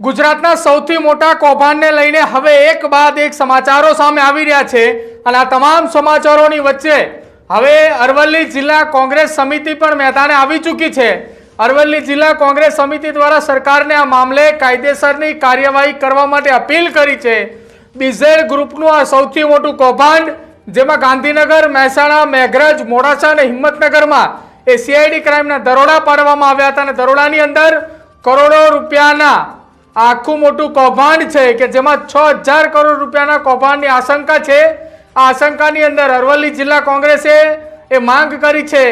ગુજરાતના સૌથી મોટા કૌભાંડને લઈને હવે એક બાદ એક સમાચારો સામે આવી રહ્યા છે અને આ તમામ સમાચારોની વચ્ચે હવે અરવલ્લી જિલ્લા કોંગ્રેસ સમિતિ પણ મેદાને આવી ચૂકી છે. અરવલ્લી જિલ્લા કોંગ્રેસ સમિતિ દ્વારા સરકારને આ મામલે કાયદેસરની કાર્યવાહી કરવા માટે અપીલ કરી છે. બીઝેડ ગ્રુપનું આ સૌથી મોટું કૌભાંડ, જેમાં ગાંધીનગર, મહેસાણા, મેઘરજ, મોડાસા અને હિંમતનગરમાં એ સીઆઈડી ક્રાઇમના દરોડા પાડવામાં આવ્યા હતા અને દરોડાની અંદર કરોડો રૂપિયાના આખું મોટું કૌભાંડ છે કે જેમાં છ હજાર કરોડ રૂપિયાના કૌભાંડની આશંકા છે. આ આશંકાની અંદર અરવલ્લી જિલ્લા કોંગ્રેસે એ માંગ કરી છે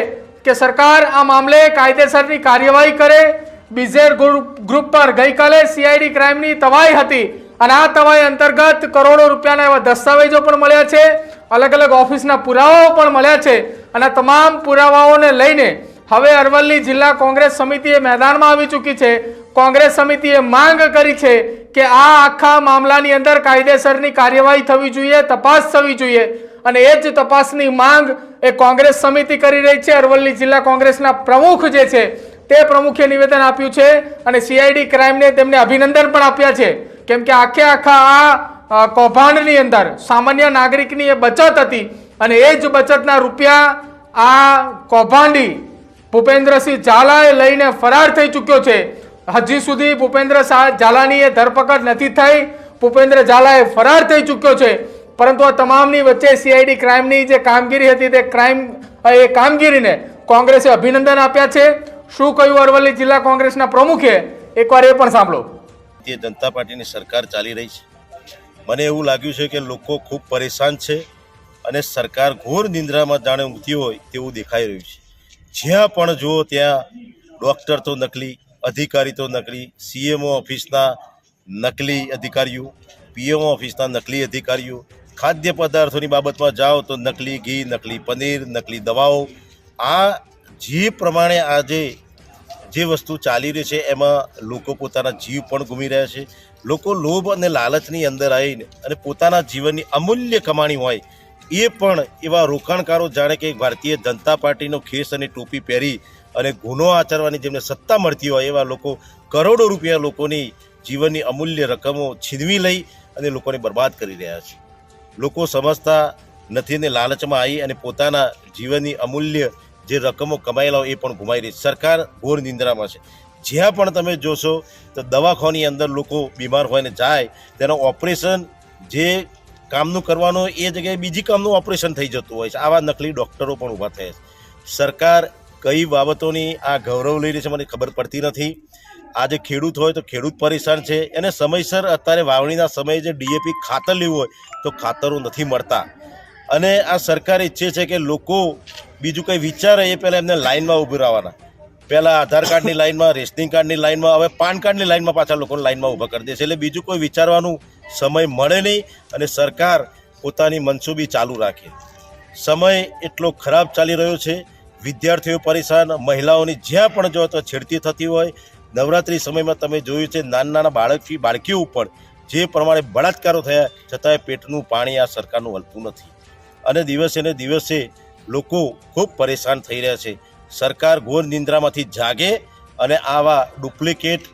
કે સરકાર આ મામલે કાયદેસરની કાર્યવાહી કરે. બીઝેર ગ્રુપ પર ગઈકાલે સીઆઈડી ક્રાઇમની તવાઈ હતી અને આ તવાઈ અંતર્ગત કરોડો રૂપિયાના એવા દસ્તાવેજો પણ મળ્યા છે. અલગ અલગ ઓફિસના પુરાવાઓ પણ મળ્યા છે અને તમામ પુરાવાઓને લઈને હવે અરવલ્લી જિલ્લા કોંગ્રેસ સમિતિએ મેદાનમાં આવી ચૂકી છે. કોંગ્રેસ સમિતિએ માંગ કરી છે કે આ આખા મામલાની અંદર કાયદેસરની કાર્યવાહી થવી જોઈએ, તપાસ થવી જોઈએ. અને એ જ તપાસની માંગ એ કોંગ્રેસ સમિતિ કરી રહી છે. અરવલ્લી જિલ્લા કોંગ્રેસના પ્રમુખ જે છે, તે પ્રમુખે નિવેદન આપ્યું છે અને સીઆઈડી ક્રાઇમને તેમને અભિનંદન પણ આપ્યા છે. કેમ કે આખે આખા આ કૌભાંડની અંદર સામાન્ય નાગરિકની એ બચત હતી અને એ જ બચતના રૂપિયા આ કૌભાંડી ભૂપેન્દ્રસિંહ ઝાલાએ લઈને ફરાર થઈ ચૂક્યો છે. હજી સુધી ભૂપેન્દ્ર ઝાલાની ધરપકડ નથી થઈ. ભૂપેન્દ્ર ઝાલાએ ફરાર થઈ ચૂક્યો છે. પરંતુ આ તમામની વચ્ચે સીઆઈડી ક્રાઇમની જે કામગીરી હતી તે ક્રાઇમ એ કામગીરીને કોંગ્રેસે અભિનંદન આપ્યા છે. શું કહ્યું અરવલ્લી જિલ્લા કોંગ્રેસના પ્રમુખે? એકવાર એ પણ સાંભળો. ભારતીય જનતા પાર્ટીની સરકાર ચાલી રહી છે. મને એવું લાગ્યું છે કે લોકો ખૂબ પરેશાન છે અને સરકાર ઘોર નિંદ્રામાં જાણે ઊંઘતી હોય તેવું દેખાઈ રહ્યું છે. જ્યાં પણ જુઓ ત્યાં ડૉક્ટર તો નકલી, અધિકારી તો નકલી સીએમઓ ઓફિસના નકલી અધિકારીઓ પીએમઓ ઓફિસના નકલી અધિકારીઓ, ખાદ્ય પદાર્થોની બાબતમાં જાઓ તો નકલી ઘી, નકલી પનીર, નકલી દવાઓ. આ જે પ્રમાણે આજે જે વસ્તુ ચાલી રહી છે, એમાં લોકો પોતાના જીવ પણ ગુમી રહ્યા છે. લોકો લોભ અને લાલચની અંદર આવીને અને પોતાના જીવનની અમૂલ્ય કમાણી હોય એ પણ એવા રોકાણકારો જાણે કે ભારતીય જનતા પાર્ટીનો ખેસ અને ટોપી પહેરી અને ગુનો આચરવાની જેમને સત્તા મળતી હોય એવા લોકો કરોડો રૂપિયા લોકોની જીવનની અમૂલ્ય રકમો છીનવી લઈ અને લોકોને બરબાદ કરી રહ્યા છે. લોકો સમજતા નથી ને લાલચમાં આવી અને પોતાના જીવનની અમૂલ્ય જે રકમો કમાયેલા હોય એ પણ ગુમાઈ રહી સરકાર ઘોર નિંદ્રામાં છે. જ્યાં પણ તમે જોશો તો દવાખાની અંદર લોકો બીમાર હોય ને જાય, તેનું ઓપરેશન જે કામનું કરવાનું એ જગ્યાએ બીજી કામનું ઓપરેશન થઈ જતું હોય છે. આવા નકલી ડૉક્ટરો પણ ઊભા થયા છે. સરકાર કઈ બાબતોની આ ગૌરવ લઈ રહી છે મને ખબર પડતી નથી. આજે ખેડૂત હોય તો ખેડૂત પરેશાન છે. એને સમયસર અત્યારે વાવણીના સમયે જે ડીએપી ખાતર લેવું હોય તો ખાતરો નથી મળતા. અને આ સરકાર ઈચ્છે છે કે લોકો બીજું કંઈ વિચારે એ પહેલાં એમને લાઇનમાં ઊભી રહેવાના. પહેલાં આધાર કાર્ડની લાઇનમાં, રેશનિંગ કાર્ડની લાઇનમાં, હવે પાન કાર્ડની લાઇનમાં પાછા લોકોને લાઇનમાં ઊભા કરી દે છે એટલે બીજું કોઈ વિચારવાનું સમય મળે નહીં અને સરકાર પોતાની મનસૂબી ચાલુ રાખે. સમય એટલો ખરાબ ચાલી રહ્યો છે. વિદ્યાર્થીઓ પરેશાન, મહિલાઓની જ્યાં પણ જો તો છેડતી થતી હોય. નવરાત્રિ સમયમાં તમે જોયું છે નાના નાના બાળકી, બાળકીઓ ઉપર જે પ્રમાણે બળાત્કારો થયા, છતાંય પેટનું પાણી આ સરકારનું હલતું નથી. અને દિવસે ને દિવસે લોકો ખૂબ પરેશાન થઈ રહ્યા છે. સરકાર ઘોર નિંદ્રામાંથી જાગે અને આવા ડુપ્લિકેટ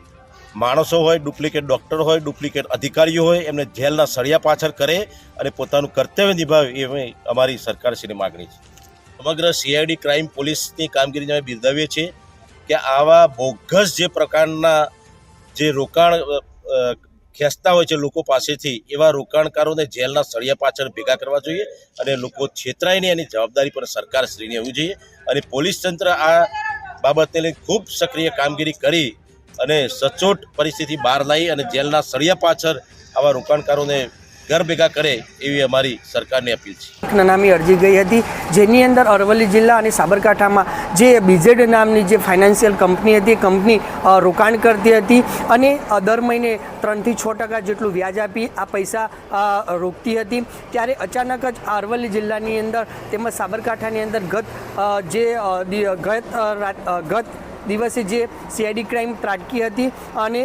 માણસો હોય, ડુપ્લિકેટ ડૉક્ટર હોય, ડુપ્લિકેટ અધિકારીઓ હોય, એમને જેલના સળિયા પાછળ કરે અને પોતાનું કર્તવ્ય નિભાવે એ અમારી સરકારશ્રીની માગણી છે. સમગ્ર સીઆઈડી ક્રાઇમ પોલીસની કામગીરીને અમે બિરદાવીએ છીએ કે આવા બોગસ જે પ્રકારના જે રોકાણ ખેંચતા હોય છે લોકો પાસેથી, એવા રોકાણકારોને જેલના સળિયા પાછળ ભેગા કરવા જોઈએ અને લોકો છેતરાય નહીં એની જવાબદારી પર સરકારશ્રીને હોવી જોઈએ. અને પોલીસ તંત્ર આ બાબતને લઈને ખૂબ સક્રિય કામગીરી કરી અને સચોટ પરિસ્થિતિ બહાર લાવી અને જેલના સળિયા પાછળ આવા રોકાણકારોને ઘર ભેગા કરે એવી અમારી સરકારની અપીલ છે. નામની અરજી ગઈ હતી, જેની અંદર અરવલ્લી જિલ્લા અને સાબરકાંઠામાં જે બીઝેડ નામની જે ફાઇનાન્શિયલ કંપની હતી કંપની રોકાણ કરતી હતી અને દર મહિને ત્રણથી છ ટકા જેટલું વ્યાજ આપી આ પૈસા રોકતી હતી. ત્યારે અચાનક જ અરવલ્લી જિલ્લાની અંદર તેમજ સાબરકાંઠાની અંદર ગત જે ગત ગત દિવસે જે સીઆઈડી ક્રાઇમ ત્રાટકી હતી અને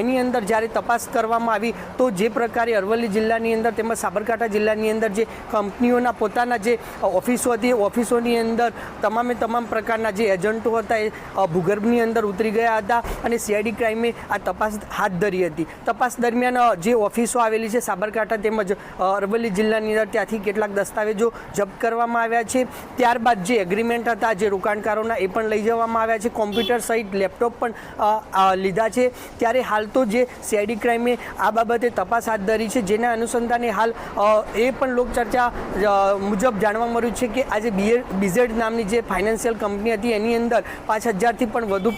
એની અંદર જ્યારે તપાસ કરવામાં આવી, તો જે પ્રકારે અરવલ્લી જિલ્લાની અંદર તેમજ સાબરકાંઠા જિલ્લાની અંદર જે કંપનીઓના પોતાના જે ઓફિસો હતી ઓફિસોની અંદર તમામે તમામ પ્રકારના જે એજન્ટો હતા એ ભૂગર્ભની અંદર ઉતરી ગયા હતા અને સીઆઈડી ક્રાઇમે આ તપાસ હાથ ધરી હતી. તપાસ દરમિયાન જે ઓફિસો આવેલી છે સાબરકાંઠા તેમજ અરવલ્લી જિલ્લાની અંદર ત્યાંથી કેટલાક દસ્તાવેજો જપ્ત કરવામાં આવ્યા છે. ત્યારબાદ જે એગ્રીમેન્ટ હતા, જે રોકાણકારોના, એ પણ લઈ જવામાં આવ્યા છે. કોમ્પ્યુટર સહિત લેપટોપ પણ લીધા છે. ત્યારે હાલ તો જે સીઆઈડી ક્રાઇમે આ બાબતે તપાસ હાથ ધરી છે, જેના અનુસંધાને હાલ એ પણ લોકચર્ચા મુજબ જાણવા મળ્યું છે કે આજે બીએ બીઝેડ નામની જે ફાઇનાન્શિયલ કંપની હતી, એની અંદર પાંચ હજારથી પણ વધુ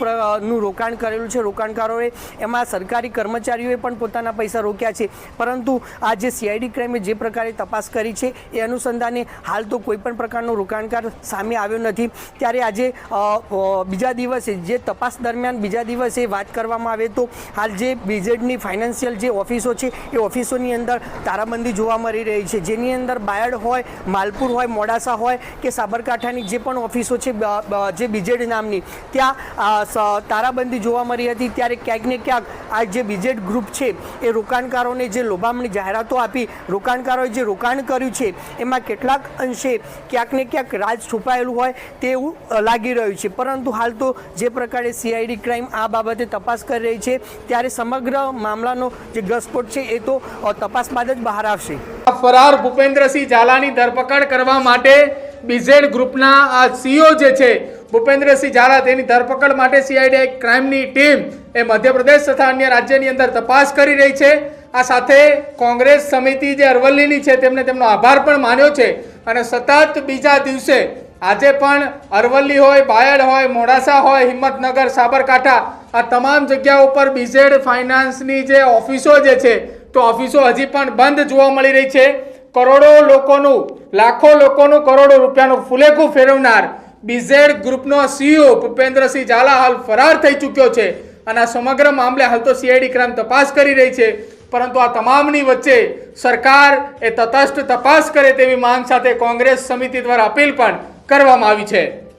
નું રોકાણ કરેલું છે. રોકાણકારોએ એમાં સરકારી કર્મચારીઓએ પણ પોતાના પૈસા રોક્યા છે. પરંતુ આ જે સીઆઈડી ક્રાઇમે જે પ્રકારે તપાસ કરી છે, એ અનુસંધાને હાલ તો કોઈપણ પ્રકારનો રોકાણકાર સામે આવ્યો નથી. ત્યારે આજે બીજા દિવસે જે તપાસ દરમિયાન બીજા દિવસે વાત કરવામાં આવે તો હાલ જે બીઝેડની ફાઇનાન્શિયલ જે ઓફિસો છે, એ ઓફિસોની અંદર તારાબંધી જોવા મળી રહી છે. જેની અંદર બાયડ હોય, માલપુર હોય, મોડાસા હોય કે સાબરકાંઠાની જે પણ ઓફિસો છે જે બીજેડ નામની, ત્યાં તારાબંધી જોવા મળી હતી. ત્યારે ક્યાંક ને ક્યાંક આ જે બીજેડ ગ્રુપ છે, એ રોકાણકારોને જે લોભામણી જાહેરાતો આપી, રોકાણકારોએ જે રોકાણ કર્યું છે, એમાં કેટલાક અંશે ક્યાંક ને ક્યાંક રાજ છુપાયેલું હોય તેવું લાગી રહ્યું છે. પરંતુ હાલ તો જે પ્રકારે સીઆઈડી ક્રાઇમ આ બાબતે તપાસ કરી રહી છે, ત્યારે સમગ્ર મામલાનો જે ઘસપોટ છે એ તો તપાસ બાદ જ બહાર આવશે. ફરાર ભૂપેન્દ્રસિંહ ઝાલાની ધરપકડ કરવા માટે બીઝેડ ગ્રુપના આ સીઓ જે છે, ભૂપેન્દ્રસિંહ ઝાલા, તેની ધરપકડ માટે સીઆઈડી ક્રાઇમની ટીમ એ મધ્યપ્રદેશ તથા અન્ય રાજ્યની અંદર તપાસ કરી રહી છે. આ સાથે કોંગ્રેસ સમિતિ જે અરવલ્લીની છે, તેમને તેમનો આભાર પણ માન્યો છે. અને સતત બીજા દિવસે આજે પણ અરવલ્લી હોય, બાયડ હોય, મોડાસા હોય, હિંમતનગર, સાબરકાંઠા, આ તમામ જગ્યાઓ પર બીઝેડ ફાઇનાન્સની જે ઓફિસો જે છે, તો ઓફિસો હજી પણ બંધ જોવા મળી રહી છે. કરોડો લોકોનું, લાખો લોકોનું કરોડો રૂપિયાનું ફુલેકું ફેરવનાર બીઝેડ ગ્રુપનો સીઈઓ ભૂપેન્દ્રસિંહ ઝાલા હાલ ફરાર થઈ ચૂક્યો છે અને આ સમગ્ર મામલે હાલ તો સીઆઈડી ક્રાઇમ તપાસ કરી રહી છે. પરંતુ આ તમામની વચ્ચે સરકાર એ તટસ્થ તપાસ કરે તેવી માંગ સાથે કોંગ્રેસ સમિતિ દ્વારા અપીલ પણ કરવામાં આવી છે.